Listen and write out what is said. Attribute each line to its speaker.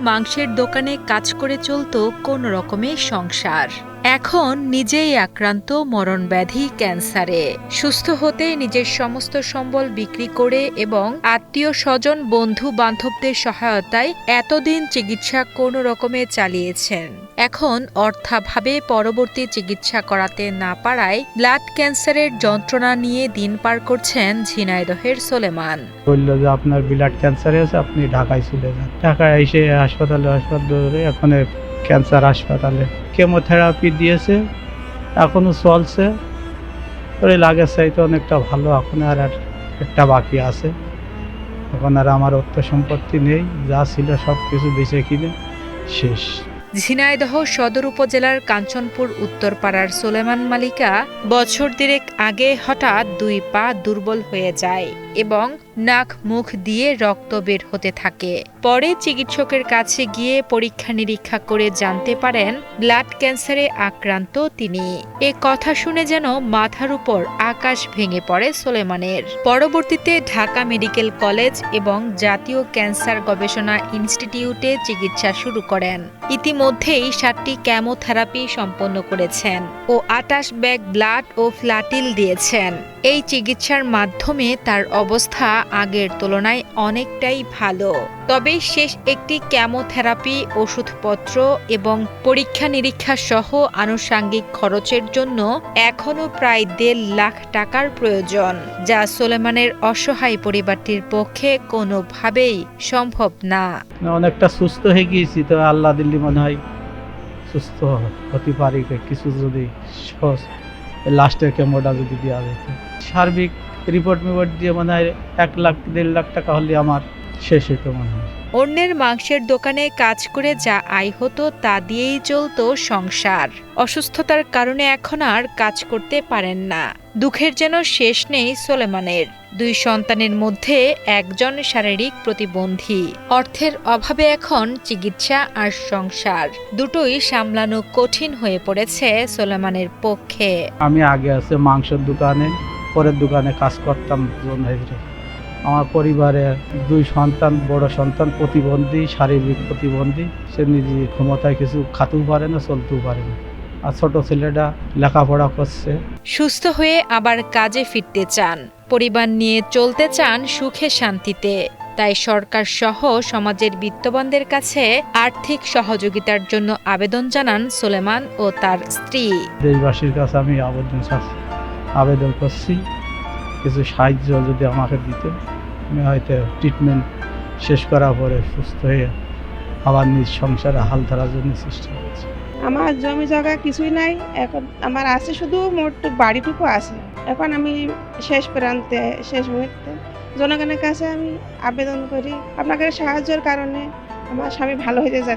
Speaker 1: মাংসের দোকানে কাজ করে চলত কোন রকমে সংসার। এখন নিজেই আক্রান্ত মরণ ব্যাধি ক্যান্সারে। সুস্থ হতে নিজের সমস্ত সম্বল বিক্রি করে এবং আত্মীয় স্বজন বন্ধু বান্ধবদের সহায়তায় এতদিন চিকিৎসা কোনো রকমে চালিয়েছেন। এখন অর্থাভাবে পরবর্তী চিকিৎসা করাতে না পারায় ব্লাড ক্যান্সারের যন্ত্রণা নিয়ে দিন পার করছেন ঝিনাইদহের সোলেমান।
Speaker 2: বলল যে আপনার ব্লাড ক্যান্সার হয়েছে, আপনি ঢাকায় চলে যান। ঢাকায় এসে হাসপাতালে হাসপাতালে এখন ক্যান্সার হাসপাতালে। কেমোথেরাপি দিয়েছে, এখনও চলছে। ওই লাগের চাইতে অনেকটা ভালো, এখন আর আর একটা বাকি আছে। এখন আর আমার অর্থ সম্পত্তি নেই, যা ছিল সব কিছু বেঁচে কিনে, শেষ।
Speaker 1: ঝিনাইদহ সদর উপজেলার কাঞ্চনপুর উত্তরপাড়ার সোলেমান মালিকা বছর দেড়েক আগে হঠাৎ দুই পা দুর্বল হয়ে যায় এবং নাক মুখ দিয়ে রক্ত বের হতে থাকে। পরে চিকিৎসকের কাছে গিয়ে পরীক্ষা নিরীক্ষা করে জানতে পারেন, ব্লাড ক্যান্সারে আক্রান্ত তিনি। এ কথা শুনে যেন মাথার উপর আকাশ ভেঙে পড়ে সোলেমানের। পরবর্তীতে ঢাকা মেডিকেল কলেজ এবং জাতীয় ক্যান্সার গবেষণা ইনস্টিটিউটে চিকিৎসা শুরু করেন। ইতিমধ্যেই সাতটি ক্যামোথেরাপি সম্পন্ন করেছেন ও আটাশ ব্যাগ ব্লাড ও ফ্ল্যাটিল দিয়েছেন। এই চিকিৎসার মাধ্যমে তার অবস্থা আগের তুলনায় অনেকটাই ভালো। তবে শেষ একটি ক্যামোথেরাপি ওষুধপত্র এবং পরীক্ষা নিরীক্ষা সহ আনুষাঙ্গিক খরচের জন্য এখনও প্রায় দেড় লাখ টাকার প্রয়োজন, যা সোলেমানের অসহায় পরিবারটির পক্ষে কোনোভাবেই সম্ভব না।
Speaker 2: অনেকটা সুস্থ হয়ে গিয়েছি, তো আল্লাহ দিল্লি মনে হয় সুস্থ হতে পারি কিছু যদি লাস্টের কেমোটা যদি দেওয়া যেত। সার্বিক রিপোর্ট মিপোর্ট দিয়ে মনে হয় এক লাখ, দেড় লাখ টাকা হলে আমার শেষ হয়।
Speaker 1: অন্যের মাংসের দোকানে কাজ করে যা আয় হতো তা দিয়েই চলতো সংসার। অসুস্থতার কারণে এখন আর কাজ করতে পারেন না। দুঃখের যেন শেষ নেই সোলেমানের। দুই সন্তানের মধ্যে একজন শারীরিক প্রতিবন্ধী। অর্থের অভাবে এখন চিকিৎসা আর সংসার দুটোই সামলানো কঠিন হয়ে পড়েছে সোলেমানের পক্ষে।
Speaker 2: আমি আগে আছে মাংসের দোকানে পরের দোকানে কাজ করতাম আমার পরিবারে দুই সন্তান বড় সন্তান প্রতিবন্ধী শারীরিক প্রতিবন্ধী। সে নিজে ক্ষমতায় কিছু খাতেও পারে না চলতেও পারে না। আর ছোট ছেলেটা লেখাপড়া করছে।
Speaker 1: সুস্থ হয়ে আবার কাজে ফিরতে চান। পরিবার নিয়ে চলতে চান সুখে শান্তিতে। তাই সরকার সহ সমাজের বিত্তবানদের কাছে আর্থিক সহযোগিতার জন্য আবেদন জানান সোলেমান ও তার স্ত্রী।
Speaker 2: দেশবাসীর কাছে আমি আবেদন আবেদন করছি। কিছু সাহায্য যদি আমাকে দিতে হয়তো ট্রিটমেন্ট শেষ করার পরে সুস্থ হয়ে আবার নিজ সংসারে হাল ধরার জন্য চেষ্টা করছি।
Speaker 3: আমার জমি জায়গা কিছুই নাই। এখন আমার আছে শুধু মোট বাড়িটুকু আছে। এখন আমি শেষ প্রান্তে, শেষ মুহূর্তে জনগণের কাছে আমি আবেদন করি। আপনাদের সাহায্যের কারণে আমার স্বামী ভালো হয়ে যাচ্ছে।